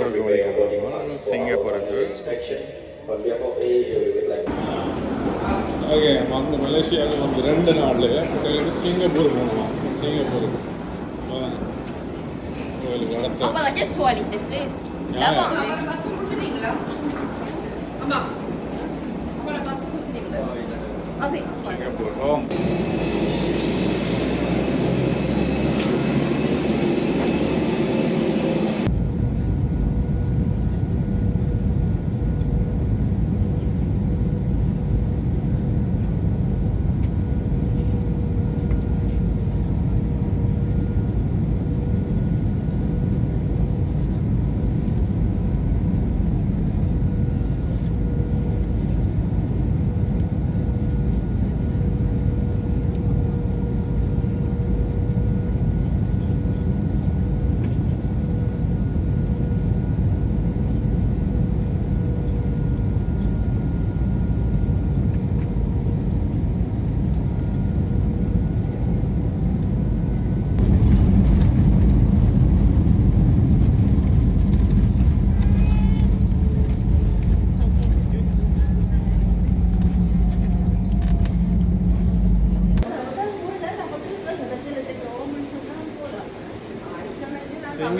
சிங்கப்பூருக்கு போயிருக்கோம் சிங்கப்பூருக்கு ஓகே வந்து மலேசியாவுக்கு வந்து ரெண்டு நாள். எங்களுக்கு சிங்கப்பூர் போகணும். சிங்கப்பூருக்கு. அதான். கோயிலுக்கு அடுத்த. Apa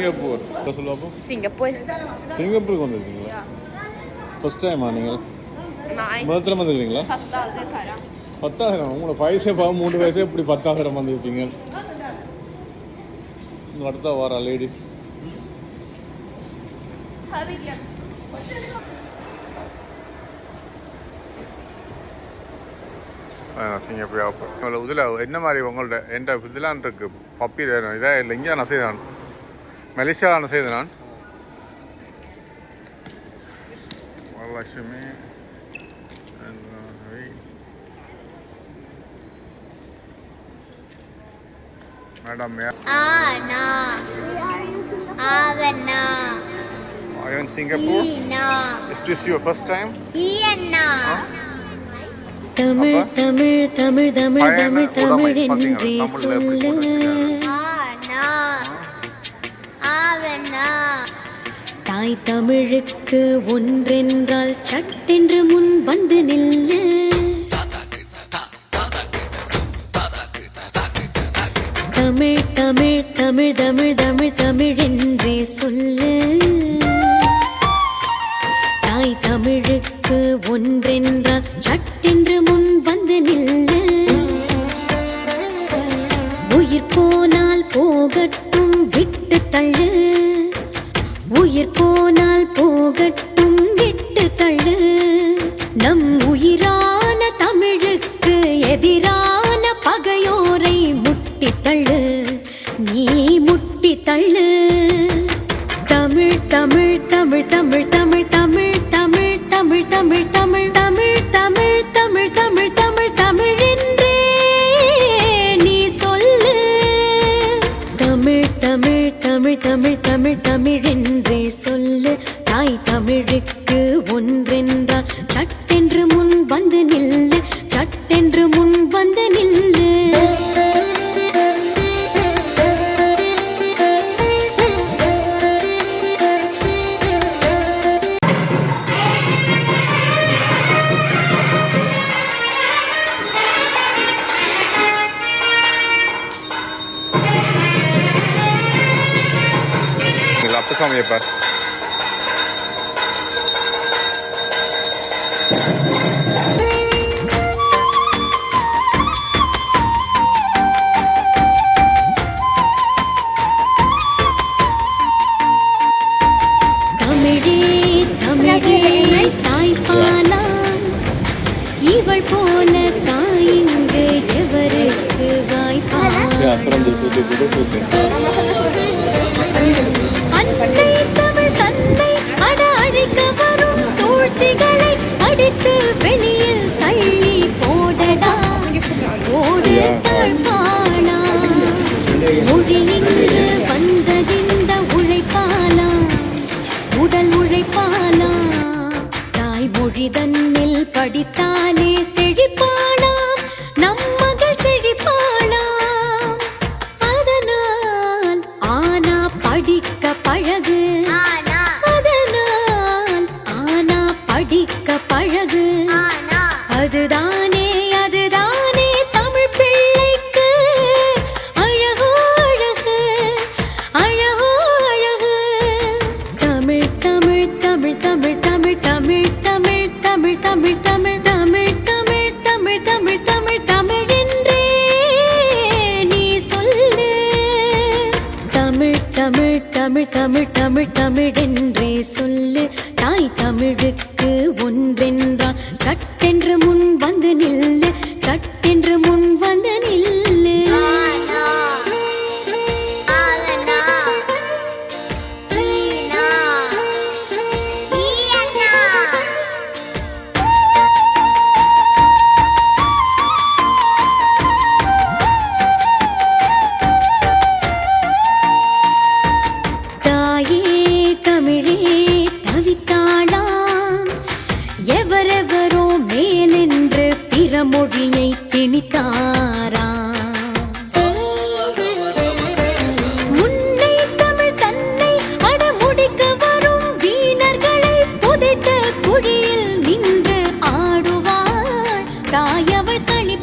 சிங்கப்பூர். ஓம் சிங்கப்பூர். சிங்கப்பூருக்கு வந்திருக்கீங்களா? ஃபர்ஸ்ட் டைமா நீங்கள். முதல் தரம் வந்துருக்கீங்களா. பத்தாயிரம். உங்களோட வயசே பா மூணு வயசே இப்படி பத்தாயிரம் வந்துருப்பீங்க இங்க அடுத்த வாரா லேடிஸ். சிங்கப்பூர் இதில் என்ன மாதிரி உங்கள்ட்ட எந்த இதெல்லாம் இருக்கு. பப்பி இதே இல்லை இங்கே நான் മലേഷ്യയിലാണ് സൈതനാണ് Lakshmi madam Are you in Singapore? Ina. Is this your first time? Ina. Tamil Tamil Tamil Tamil Tamil Tamil என்று சொல்லுவ தாய் தமிழுக்கு ஒன்றென்றால் சட்டென்று முன் வந்து நில்லு. தமிழ் தமிழ் தமிழ் தமிழ் தமிழ் தமிழ் உயிர் போனால் போகட்டும் விட்டு தள்ளு. நம் உயிரான தமிழுக்கு எதிரான பகையோரை முட்டி தள்ளு. நீ முட்டி தள்ளு. தமிழ் தமிழ் தமிழ் தமிழ் தமிழ் தமிழ். ஒன்றென்றால் சட்டென்று முன் வந்து நில்லு சட்டென்று முன் வந்து நில்லு. இல்லை அப்பசாமி எப்போ வாய்ப்பாலாம் சிறந்து கூட்டு கூட்டு அன்னை தமிழ் தந்தை அட அழிக்க வரும் சூழ்ச்சிகளை அடித்து வெளியில் தள்ளி போடடா. போடு தாழ்பாளா மொழி படிக்க பழகு.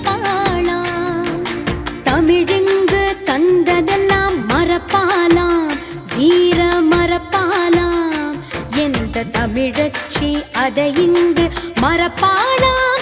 தாயவள் களிப்பாளாம் தந்ததெல்லாம் மறப்பாலாம். வீர மறப்பாலாம். எந்த தமிழச்சி அதை இங்கு மறப்பாளாம்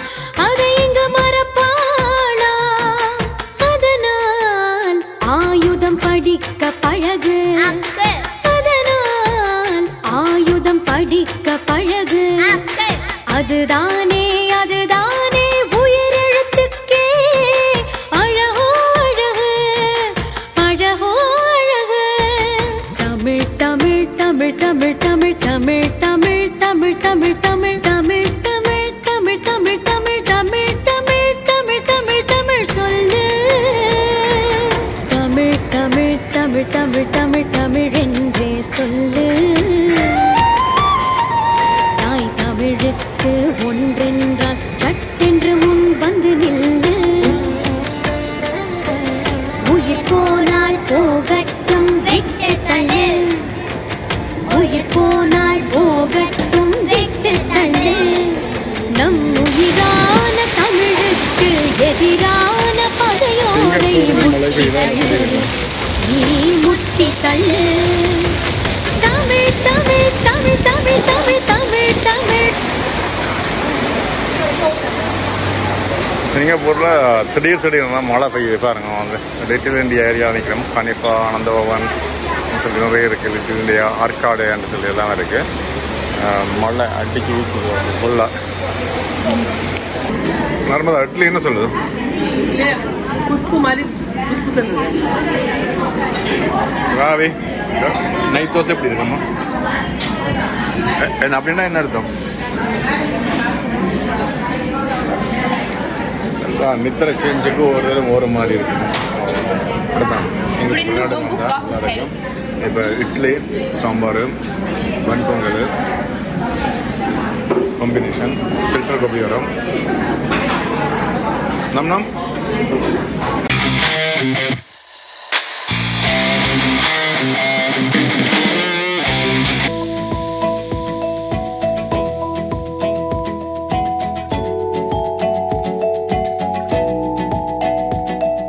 தமிழ் தமிழ் என்றே சொல்லு. தாய் தமிழுக்கு ஒன்றென்றால் சட்டென்று முன் வந்து நில்லு. உயிர் போனால் போகட்டும் வெட்டு தள்ளு. உயிர் போனால் போகட்டும் வெட்டு தள்ளு. நம் உயிரான தமிழுக்கு எதிரான பகையோரை முட்டி நீ முட்டி தள்ளு தமிழ் தமிழ் தமிழ் தமிழ் தமிழ் தமிழ். தமிழ் சிங்கப்பூரில் திடீர் திடீர்னு மழை பெய்யுது பாருங்க வந்து. லிட்டில் இந்தியா ஏரியா நிற்கிறோம். கனிப்பா அனந்தபவன் சொல்லி நிறைய இருக்குது லிட்டில் இந்தியா ஆற்காடுன்னு சொல்லி எல்லாம் இருக்குது மழை அடிக்கி வீசுது ஃபுல்லாக நர்மதா இட்லி என்ன சொல்லுது குஷ்பு மாதிரி இருந்தது ராவி. நைட் தோசை எப்படி இருக்கம்மா என்ன அப்படின்னா என்ன அர்த்தம்? நித்திர சேஞ்சுக்கு ஒரு தடவை ஒரு மாதிரி இருக்கு. அப்படிதான் இருக்கும் இப்போ idli sambar venpongal combination filter coffee வரும் நம் நம். thank you